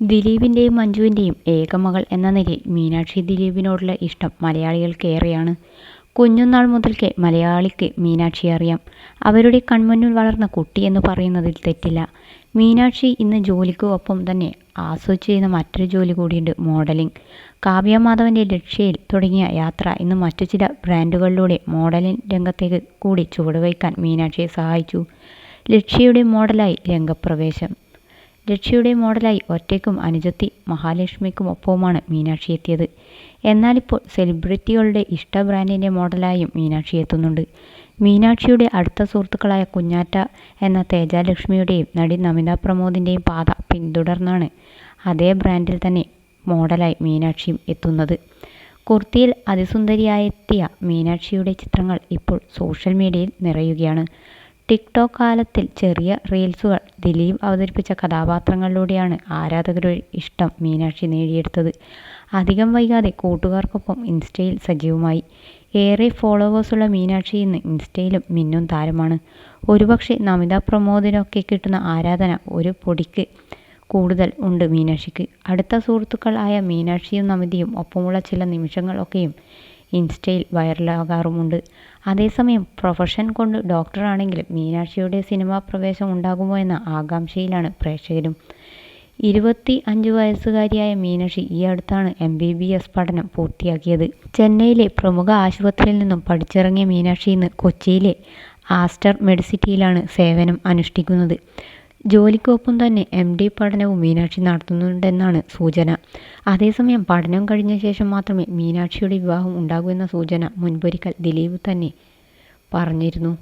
ദിലീപിന്റെയും മഞ്ജുവിന്റെയും ഏകമകൾ എന്ന നിലയിൽ മീനാക്ഷി ദിലീപിനോടുള്ള ഇഷ്ടം മലയാളികൾക്ക് ഏറെയാണ്. കുഞ്ഞുനാൾ മുതൽക്കേ മലയാളിക്ക് മീനാക്ഷി അറിയാം. അവരുടെ കൺമുന്നിൽ വളർന്ന കുട്ടി എന്ന് പറയുന്നതിൽ തെറ്റില്ല. മീനാക്ഷി ഇന്ന് ജോലിക്കൊപ്പം തന്നെ ആസ്വദിച്ച് ചെയ്യുന്ന മറ്റൊരു ജോലി കൂടിയുണ്ട് മോഡലിംഗ്. കാവ്യ മാധവന്റെ ലക്ഷ്യയിൽ തുടങ്ങിയ യാത്ര ഇന്ന് മറ്റു ചില ബ്രാൻഡുകളിലൂടെ മോഡലിംഗ് രംഗത്തേക്ക് കൂടി ചുവടുവയ്ക്കാൻ മീനാക്ഷിയെ സഹായിച്ചു. ലക്ഷ്യയുടെ മോഡലായി രംഗപ്രവേശം ലക്ഷ്യയുടെ മോഡലായി ഒറ്റയ്ക്കും അനുജത്തി മഹാലക്ഷ്മിക്കും ഒപ്പവുമാണ് മീനാക്ഷി എത്തിയത്. എന്നാലിപ്പോൾ സെലിബ്രിറ്റികളുടെ ഇഷ്ട ബ്രാൻഡിന്റെ മോഡലായും മീനാക്ഷി എത്തുന്നുണ്ട്. മീനാക്ഷിയുടെ അടുത്ത സുഹൃത്തുക്കളായ കുഞ്ഞാറ്റ എന്ന തേജാലക്ഷ്മിയുടെയും നടി നമിത പ്രമോദിന്റെയും പാത പിന്തുടർന്നാണ് അതേ ബ്രാൻഡിൽ തന്നെ മോഡലായി മീനാക്ഷിയും എത്തുന്നത്. കുർത്തിയിൽ അതിസുന്ദരിയായെത്തിയ മീനാക്ഷിയുടെ ചിത്രങ്ങൾ ഇപ്പോൾ സോഷ്യൽ മീഡിയയിൽ നിറയുകയാണ്. ടിക് ടോക് കാലത്തിൽ ചെറിയ റീൽസുകൾ ദിലീപ് അവതരിപ്പിച്ച കഥാപാത്രങ്ങളിലൂടെയാണ് ആരാധകരുടെ ഇഷ്ടം മീനാക്ഷി നേടിയെടുത്തത്. അധികം വൈകാതെ കൂട്ടുകാർക്കൊപ്പം ഇൻസ്റ്റയിൽ സജീവമായി. ഏറെ ഫോളോവേഴ്സുള്ള മീനാക്ഷി ഇന്ന് ഇൻസ്റ്റയിലും മിന്നും താരമാണ്. ഒരുപക്ഷെ നമിത പ്രമോദിനൊക്കെ കിട്ടുന്ന ആരാധന ഒരു പൊടിക്ക് കൂടുതൽ ഉണ്ട് മീനാക്ഷിക്ക്. അടുത്ത സുഹൃത്തുക്കൾ ആയ മീനാക്ഷിയും നമിതയും ഒപ്പമുള്ള ചില നിമിഷങ്ങൾ ഒക്കെയും ഇൻസ്റ്റയിൽ വൈറലാകാറുമുണ്ട്. അതേസമയം പ്രൊഫഷൻ കൊണ്ട് ഡോക്ടറാണെങ്കിലും മീനാക്ഷിയുടെ സിനിമാ പ്രവേശം ഉണ്ടാകുമോ എന്ന ആകാംക്ഷയിലാണ് പ്രേക്ഷകരും. ഇരുപത്തി അഞ്ച് വയസ്സുകാരിയായ മീനാക്ഷി ഈ അടുത്താണ് എം ബി ബി എസ് പഠനം പൂർത്തിയാക്കിയത്. ചെന്നൈയിലെ പ്രമുഖ ആശുപത്രിയിൽ നിന്നും പഠിച്ചിറങ്ങിയ മീനാക്ഷി ഇന്ന് കൊച്ചിയിലെ ആസ്റ്റർ മെഡിസിറ്റിയിലാണ് സേവനം അനുഷ്ഠിക്കുന്നത്. ജോലിക്ക് തന്നെ എം ഡി പഠനവും മീനാക്ഷി നടത്തുന്നുണ്ടെന്നാണ് സൂചന. അതേസമയം പഠനം കഴിഞ്ഞ ശേഷം മാത്രമേ മീനാക്ഷിയുടെ വിവാഹം ഉണ്ടാകൂ എന്ന സൂചന മുൻപൊരിക്കൽ ദിലീപ് തന്നെ പറഞ്ഞിരുന്നു.